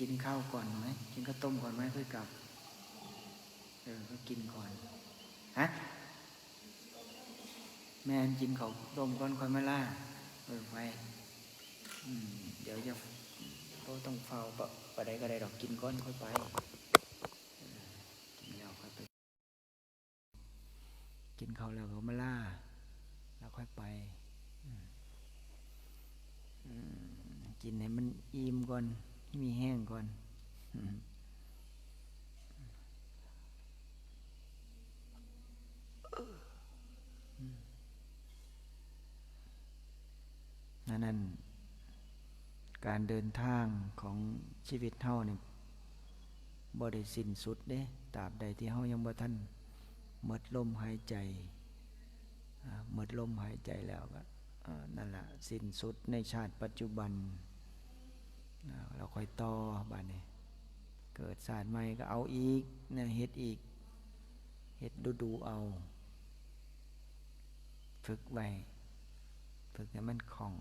กินข้าวก่อนไหมกินข้าวต้มก่อนไหมค่อยกลับ เออก็กินก่อนฮะแม่กินเขาวต้มก่อนค่อยมาล่าเออไปอืมเดี๋ยวจะก็ต้องเฝ้าปะปะใดก็ได้ดอกกินก้อนค่อยไปกินแล้วค่อยไป กินเขาวแล้วก็มาล่า แล้วค่อยไปอืมกินให้มันอิ่มก่อน ให้มีแห้งก่อนนั่นนั่นการเดินทางของชีวิตเฮานี่บ่ได้สิ้นสุดเด้ตราบใดที่เฮายังบ่ทันหมดลมหายใจหมดลมหายใจแล้วก็นั่นละสิ้นสุดในชาติปัจจุบัน เราค่อยต่อบัดนี้เกิดศาสตร์ใหม่ก็เอาอีกนะเฮ็ดอีกเฮ็ดดูดูเอา ฝึกไว้ฝึกให้มันคล่อง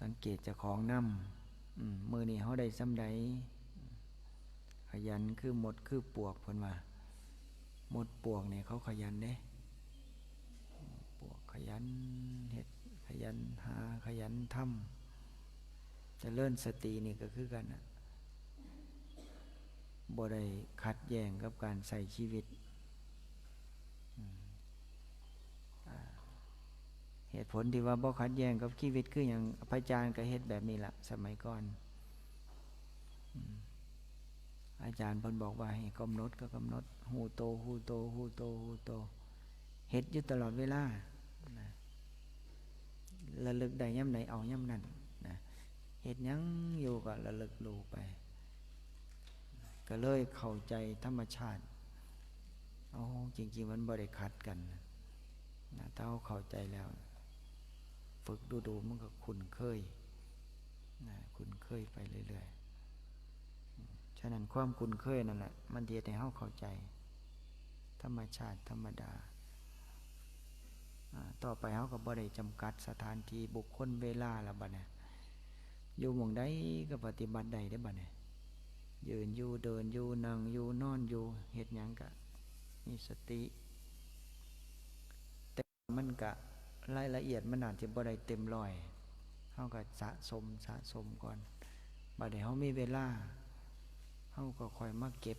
สังเกตจะของน้ำมือนี่เขาได้ซ้ำใดขยันคือหมดคือปวกพิ่นว่าหมดปวกเนี่ยเขาขยันเด้ปวกขยันเฮ็ด ยันหาขยันทำจะเลิ่นสตินี่ก็คือกันนะบ่ได้ขัดแย้งกับการใส่ชีวิตเหตุผลที่ว่าบ่ขัดแย้งกับชีวิตคืออย่างพระอาจารย์ก็เฮ็ดแบบนี้ละสมัยก่อนอาจารย์เพิ่นบอกว่าให้กำหนดก็กำหนดหูโตหูโตหูโตหูโตเฮ็ดอยู่ตลอดเวลา ระลึกได้ย่ำไหนเอาย่ำนั้นนะเฮ็ดหยังอยู่ก็ระลึกรู้ไป ก็เลยเข้าใจธรรมชาติเอาจริง ๆ มันบ่ได้ขัดกันนะถ้าเราเข้าใจแล้ว ฝึกดูๆมันก็คุ้นเคยนะคุ้นเคยไปเรื่อยๆ ฉะนั้นความคุ้นเคยนั่นแหละ มันเดียให้เฮาเข้าใจ ธรรมชาติธรรมดา ต่อไปเฮาก็บ่ได้จำกัดสถานที่บุคคลเวลาล้วบัดเนี่ยอยู่หม่องใดก็ปฏิบัติได้ได้บัดเนี่ยยืนอยู่เดินอยู่นั่งอยู่นอนอยู่เฮ็ดหยังก็มีสติ แต่มันก็รายละเอียดมันอาจจะบ่ได้เต็มร้อยเฮาก็สะสมสะสมก่อนบัดนี้เฮามีเวลาเฮาก็คอยมาเก็บ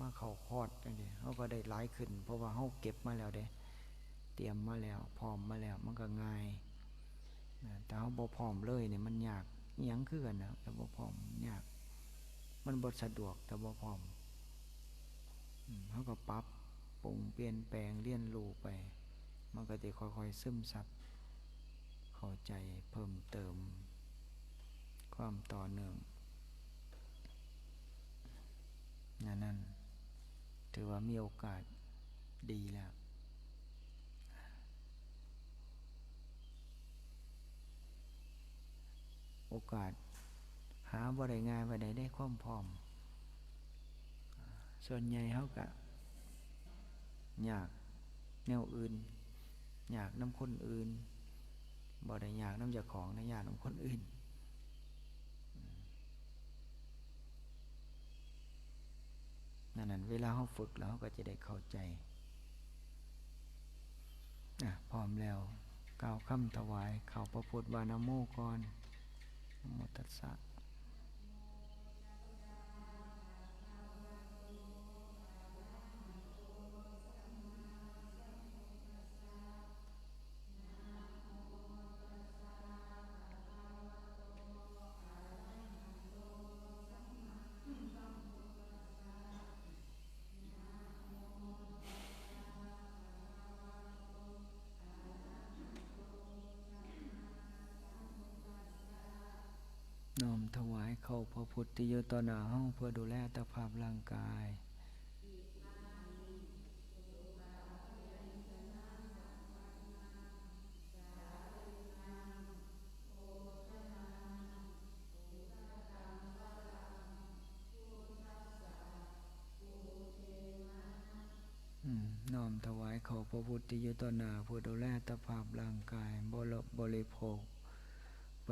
มาเข้าคอดจังซี่เฮาก็ได้หลายขึ้น เพราะว่าเฮาเก็บมาแล้วเด้ ตรียมมาแล้วพร้อมมาแล้วมันก็ง่ายแต่เฮาบ่พร้อมเลยเนี่ยมันยากยังคือกันนะแต่บ่พร้อมยาก มันบ่สะดวกแต่บ่พร้อมเฮาก็ปรับปรุงเปลี่ยนแปลงเรียนรูไป มันก็จะค่อยๆซึมซับเข้าใจเพิ่มเติม ความต่อเนื่องนั่นนั่นถือว่ามีโอกาสดีแล้ว อกาส หาบ่ได้ง่ายบ่ได้ได้ความพร้อม ส่วนใหญ่เขาก็อยากแนวอื่น อยากน้ำคนอื่นบ่ได้อยากน้ำจ้าของนะอยากน้ำคนอื่นนั่นนั่นเวลาเขาฝึกแล้วเขาก็จะได้เข้าใจอะพร้อมแล้วกล่าวคำถวาย เข่าพระพุทธวานโมก่อน นะายเข้าพระพุทธโยตนาห้องเพื่อดูแลตภาพร่างกายน้อมถวายเขาพระพุทธโยตนาเพื่อดูแลตภาพร่างกายบริบริโภค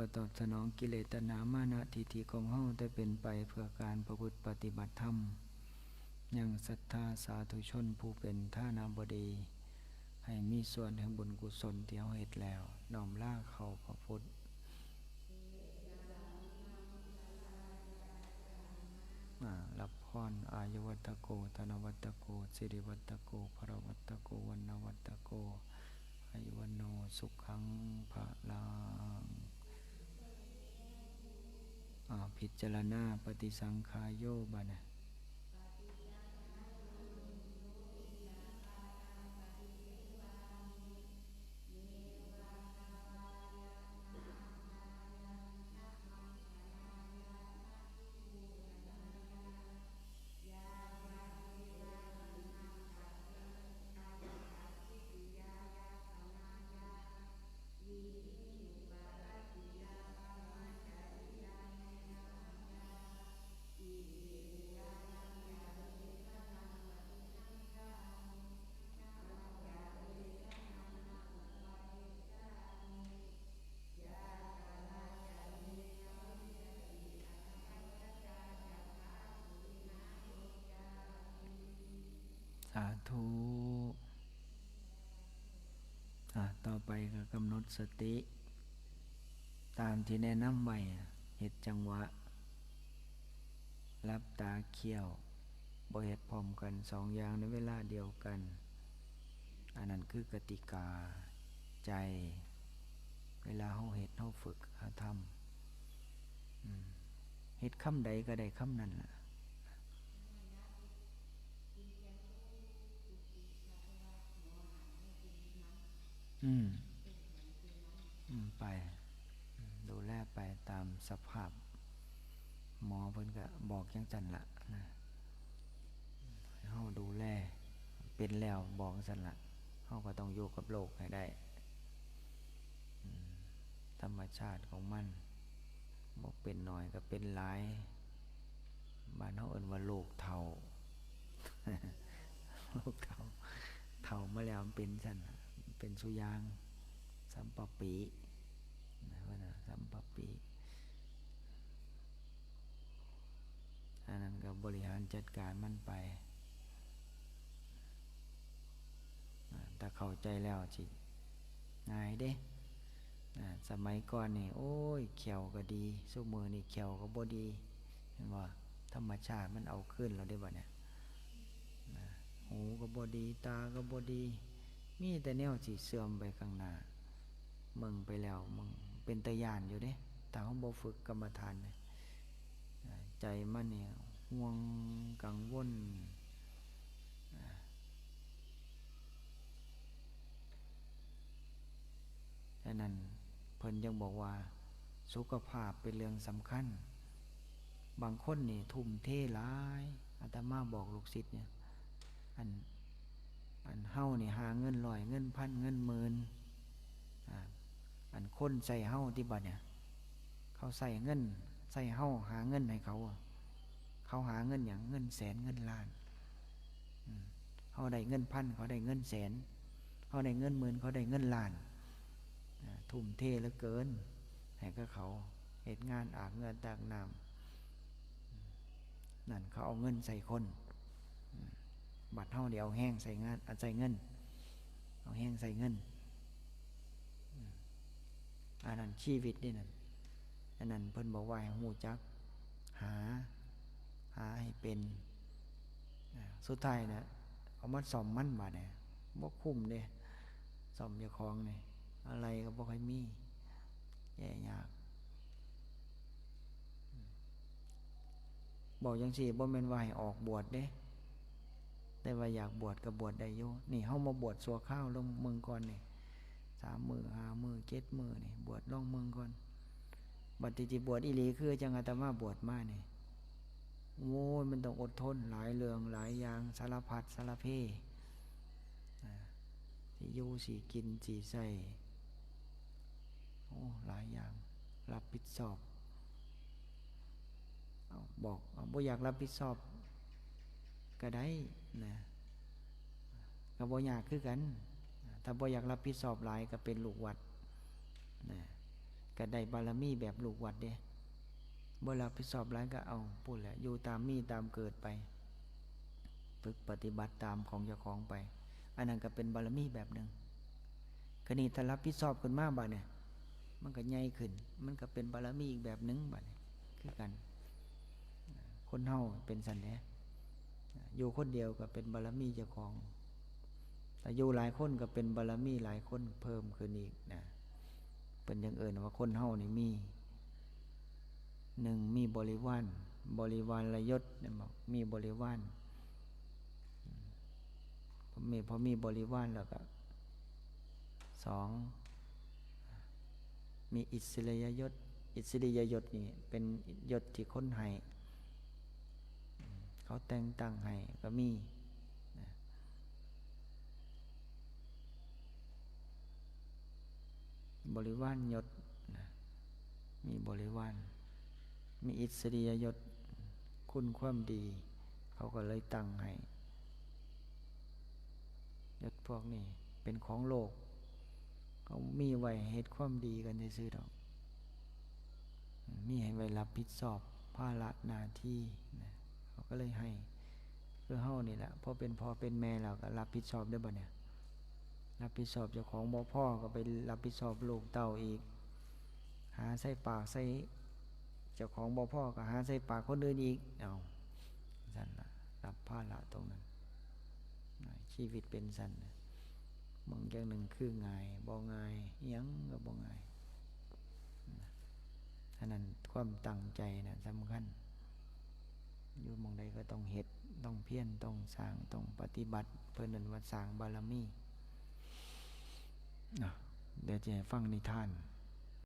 พื่อตอบสนองกิเลสตนามานะทิฏฐิของเฮาได้เป็นไปเพื่อการประพฤติปฏิบัติธรรมอยังศรัทธาสาธุชนผู้เป็นท่านาบดี ให้มีส่วนแห่งบุญกุศลที่เฮาเฮ็ดแล้วน้อมล่าเข้าพระพุทธรับพรอายุวัตโก ธนวัตโกสิริวัตโกภรวัตโกวันวัตโกอายุวันโนสุขังภะลัง พิจารณาปฏิสังขายโยบานะ สติ ตามที่แนะนำไว้เหตุจังหวะ รับตาเขี้ยวบ่เหตุพร้อมกันสองอย่างในเวลาเดียวกัน อันนั้นคือกติกาใจ เวลาเฮาเหตุเฮาฝึกเฮาทำเหตุคำใดก็ได้คำนั้นล่ะอืม ไป ดูแลไปตามสภาพ หมอเพิ่นก็บอกยังจันละนะเฮาดูแลเป็นแล้วบอกสันละเฮาก็ต้องอยู่กับโลกให้ได้ ธรรมชาติของมันบอกเป็นหน่อยก็เป็นหลายบ้านเฮาเอิ้นว่าโลกเท่าโลกเท่าเท่ามาแล้วเป็นสันเป็นสุยาง สัมปปีนะว่านะสัมปปีอันนั้นก็บริหารจัดการมันไป ถ้าเข้าใจแล้วจิง่ายเด้สมัยก่อนนี่โอ้ยเขียวก็ดีสู้มือนี่เขียวก็บ่ดี เห็นว่าธรรมชาติมันเอาขึ้นเราได้บ่เนี่ยหูก็บ่ดี ตาก็บ่ดี มีแต่แนวสีเสื่อมไปข้างหน้า มึงไปแล้วมึงเป็นตะยานอยู่เด้แต่เขาบฝึกกรรมฐานเลยใจมันเนี่ยห่วงกังวลดังนั้นเพิ่นยังบอกว่า สุขภาพเป็นเรื่องสำคัญ บางคนนี่ทุ่มเทร้ายอาตมาบอกลูกศิษย์เนี่ย อันอันเฮ้านี่หาเงินลอยเงินพันเงินหมื่น อันคนใส่เฮ้าที่บัดเนี่ย เขาใส่เงิน ใส่เฮ้าหาเงินให้เขา เขาหาเงินอย่างเงินแสนเงินล้านเขาได้เงินพันเขาได้เงินแสน เขาได้เงินหมื่นเขาได้เงินล้านทุ่มเทเหลือเกินให้ก็เขาเหตุงานอาบเงินตากน้ำนั่นเขาเอาเงินใส่คนบัตรเท่าเดียวแห้งใส่งานใส่เงิน เอาแห้งใส่เงิน อันนั้นชีวิตนี่นั่นอันนั้นเพิ่นบอกว่าหูจัก หา หาให้เป็นสุดท้ายนะเอามาสอมมั่นบาดเนี่ยบ่คุ้มเด้สอมยาคองเนี่ยอะไรก็บ่ค่อยมีแย่ยากบอกยังสี่บ่เป็นว่าให้ออกบวชเด้ แต่ว่าอยากบวชกับบวชได้โยนี่เฮามาบวชสัวข้าวลงเมืองก่อนนี่ สามมือห้ามือเจ็ดมือนี่บวชลองเมืองก่อนบัดจิบวชอีหลีคือจังอาตมาบวชมาเนี่ยโว้ยมันต้องอดทนหลายเรื่องหลายอย่างสารพัดสารเพสียูสีกินสีใส่โอ้หลายอย่าง รับผิดชอบอบอกบ่อยากรับผิดชอบ ก็ได้นะก็บ่อยากคือกัน ถ้าบ่อยากรับผิดชอบหลายก็เป็นลูกวัดนะก็ได้บารมีแบบลูกวัดเด้บ่รับผิดชอบร้ายก็เอาพูดแหละอยู่ตามมีตามเกิดไปฝึกปฏิบัติตามของเจ้าของไป อันนั้นก็เป็นบารมีแบบหนึ่งคณีถ้ารับผิดชอบขึ้นมาบัดเนี่ยมันก็ใหญ่ขึ้น มันก็เป็นบารมีอีกแบบหนึ่งบัดเนี่ยคือกัน คนเฮาเป็นสันแหละอยู่คนเดียวก็เป็นบารมีเจ้าของ แต่อยู่หลายคนก็เป็นบารมีหลายคนเพิ่มขึ้นอีกนะเป็นอย่างเอื่นว่าคนเฮานี่มีหนึ่งมีบริวารบริวารระยศเนี่ยบอกมีบริวารพอมีพอมีบริวารแล้วก็สองมีอิสริยยศ อิสริยยศนี่เป็นยศที่คนให้ เขาแต่งตั้งให้ก็มีนะ บริวารยศนะมีบริวาร มีอิสริยยศ คุณความดี เขาก็เลยตั้งให้ยศพวกนี้เป็นของโลก เขามีไว้เหตุความดีกันในซื่อดอก มีให้ไว้รับผิดชอบภาระหน้าที่นะเขาก็เลยให้ เพื่อเฮานี่แหละพอเป็นพอเป็นแม่เราก็รับผิดชอบได้บ่เนี่ย รับผิดชอบเจ้าของบ่พ่อก็ไปรับผิดชอบลูกเต้าอีก หาใส่ปากใส่เจ้าของบ่พ่อก็หาใส่ปากคนอื่นอีกเอาสันะรับภาระตรงนั้นชีวิตเป็นสันนะบางอย่างหนึ่งคืองายบ่งายยังก็บ่งายนะอันนั้นความตั้งใจนะสำคัญอยู่มองใดก็ต้องเฮ็ดต้องเพียรต้องสร้างต้องปฏิบัติ เพื่อนันว่าสร้างบารมี เดี๋ยวจะฟังนิทาน